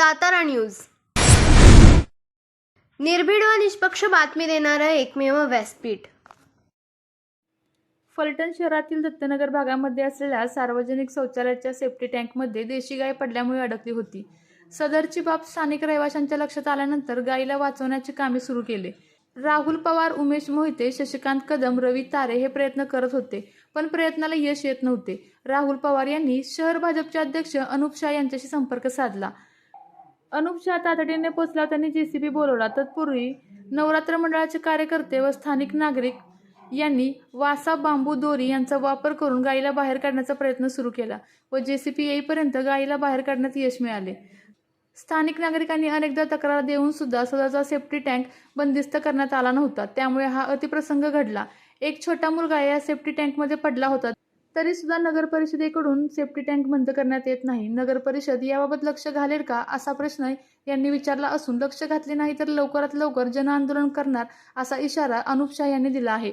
Satara news. निर्भीड व निष्पक्ष बातमी देणारं एकमेव व्यासपीठ. फलटण शहरातील दत्तनगर भागामध्ये असलेल्या सार्वजनिक शौचालयाच्या सेफ्टी टँकमध्ये देशी गाय पडल्यामुळे अडकली होती. सदरची बाब स्थानिक रहिवाशांच्या लक्षात आल्यानंतर गायीला वाचवण्याचे कामे सुरू केले. राहुल पवार उमेश मोहिते शशिकांत कदम रवी तारे हे प्रयत्न करत होते पण प्रयत्नाला यश येत नव्हते. राहुल पवार यांनी शहर भाजपचे अध्यक्ष अनुप शाह यांच्याशी संपर्क साधला. अनुप तातडीने पोचला त्यांनी जेसीबी बोलवला. तत्पूर्वी नवरात्र मंडळाचे कार्यकर्ते व स्थानिक नागरिक यांनी वासा बांबू दोरी यांचा वापर करून गायीला बाहेर काढण्याचा प्रयत्न सुरू केला व जेसीबी येईपर्यंत गायीला बाहेर काढण्यात यश मिळाले. स्थानिक नागरिकांनी अनेकदा तक्रार देऊन सुद्धा स्वतःचा सेफ्टी टँक बंदिस्त करण्यात आला नव्हता. त्यामुळे हा अतिप्रसंग घडला. एक छोटा मुलगा या सेफ्टी टँकमध्ये पडला होता. तरी सुद्धा सेफ्टी टँक बंद करण्यात येत नाही. नगरपरिषद याबाबत लक्ष घालेल का? असा प्रश्न यांनी विचारला असून लक्ष घातले नाही तर लवकरात लवकर जनआंदोलन करणार असा इशारा अनुप शाह यांनी दिला आहे.